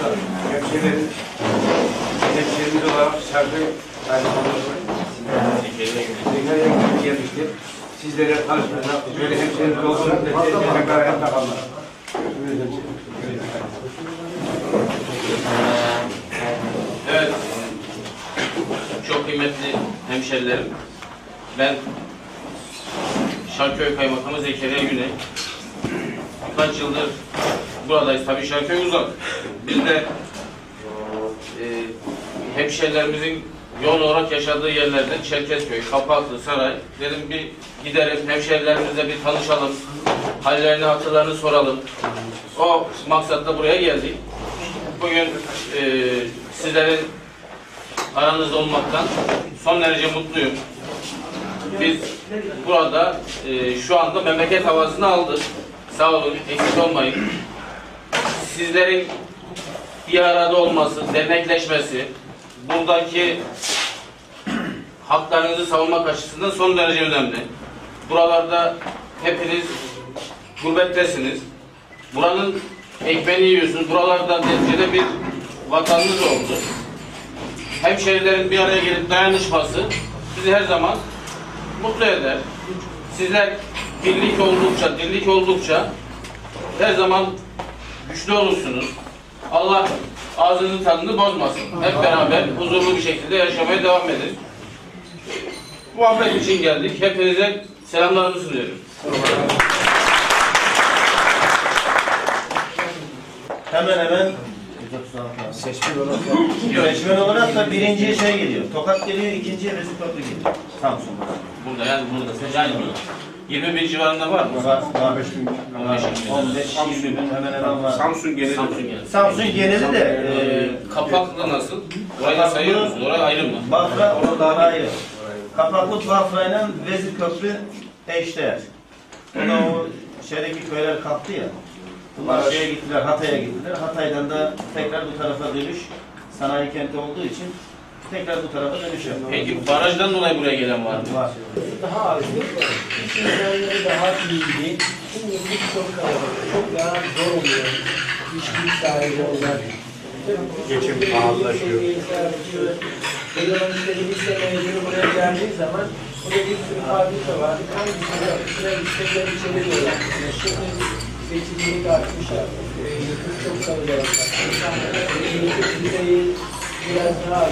Hemşehrilerin, hemşehrimiz olarak şarkı Zekeriya gibi gelmiştir. Sizlere tanışmaya, böyle hemşehrimiz olsun, desteklerine gayet takalım. Evet. Çok kıymetli hemşerilerim. Ben Şarköy Kaymakamı Zekeriya Güney. Birkaç yıldır buradayız. Tabii Şarköy uzak. Biz de e, hemşerilerimizin yoğun olarak yaşadığı yerlerden Çerkezköy, Kapaklı, Saray. Dedim bir gidelim, hemşerilerimizle bir tanışalım. Hallerini, hatırlarını soralım. O maksatla buraya geldik. Bugün e, sizlerin aranızda olmaktan son derece mutluyum. Biz burada e, şu anda memleket havasını aldık. Sağ olun, eksik olmayın. Sizlerin bir arada olması, dernekleşmesi, buradaki haklarınızı savunmak açısından son derece önemli. Buralarda hepiniz gurbettesiniz. Buranın ekmeğini yiyorsunuz. Buralarda neticede bir vatanınız oldu. Hemşehrilerin bir araya gelip dayanışması bizi her zaman mutlu eder. Sizler birlik oldukça, dirlik oldukça her zaman güçlü olursunuz. Allah ağzınızın tadını bozmasın. Hep beraber huzurlu bir şekilde yaşamaya devam edin. Muhabbet için geldik. Hepinize selamlarımı sunuyorum. Hemen hemen seçmen olarak seçmen olarak da birinciye şey geliyor. Tokat geliyor, ikinciye Vezir Köprü geliyor. Samsun. Burada yani burada. Yani burada. 21 civarında var mı? Var, var. 15 bin. 15 20 bin hemen hemen var. Samsun geneli. Samsun geldi. Samsun geneli de Ee, Kapaklı nasıl? Orayı da sayıyor musun? Orayı ayrı mı? e, Bafra onu daha ayrı. Kapaklı Bafra ile Vezir Köprü eşdeğer. O da o şeydeki köyler kalktı ya. Bunlar şeye gittiler, Hatay'a gittiler. Hatay'dan da tekrar bu tarafa dönüş sanayi kenti olduğu için tekrar bu tarafa dönüş yapıyor. Peki barajdan dolayı buraya gelen var mı? Var. daha azdı. İş imkanları daha iyiydi. Şimdi biz çok kalabalık, çok daha zor oluyor. İş güç sahibi olmak. Geçim pahalılaşıyor. İşte bir lise mezunu buraya geldiği zaman burada bir sürü fabrika vardı. Hangisini yapmışlar, istekleri çeviriyorlar. Şimdi seçimlilik artmış artık. Ee, çok kalabalık. Eğitim düzeyi biraz daha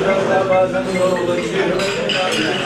biraz daha bazen zor olabiliyor.